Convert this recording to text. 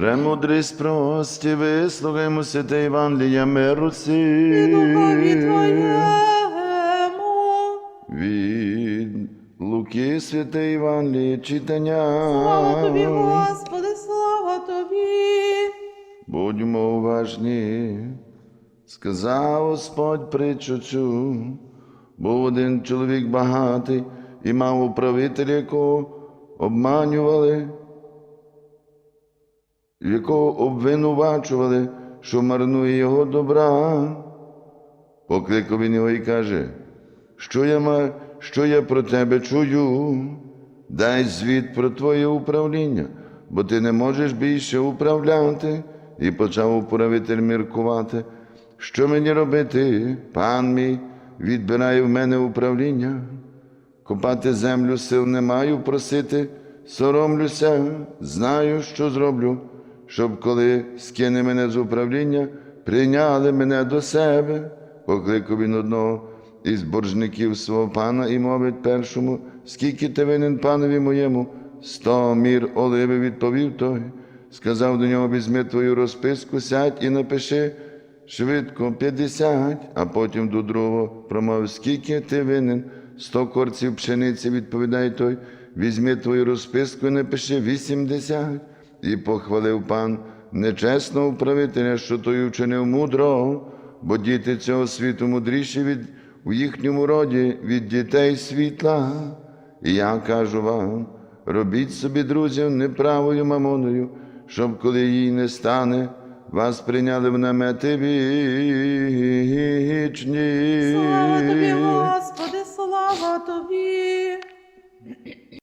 Премудрість прості, вислухаймо святе Євангелія миру І духові Твоєму. Від Луки святе Євангеліє читання. Слава Тобі, Господи, слава Тобі. Будьмо уважні, сказав Господь притчу. Був один чоловік багатий і мав управителя, якого обманювали, якого обвинувачували, що марнує його добра. Покликав він його і каже, що я, ма- що я про тебе чую, дай звіт про твоє управління, бо ти не можеш більше управляти. І почав управитель міркувати, що мені робити, пан мій відбирає в мене управління. Копати землю сил не маю просити, соромлюся, знаю, що зроблю, щоб коли скине мене з управління, прийняли мене до себе. Покликав він одного із боржників свого пана і мовить першому, скільки ти винен панові моєму? Сто мір оливи відповів той. Сказав до нього, візьми твою розписку, сядь і напиши швидко п'ятдесят, а потім до другого промовив, скільки ти винен? Сто корців пшениці, відповідає той, візьми твою розписку і напиши вісімдесят. І похвалив пан нечесного управителя, що той учинив мудро, бо діти цього світу мудріші від у їхньому роді від дітей світла. І я кажу вам, робіть собі друзів неправою мамоною, щоб коли їй не стане, вас прийняли в намети вічні. Слава Тобі, Господи, слава Тобі.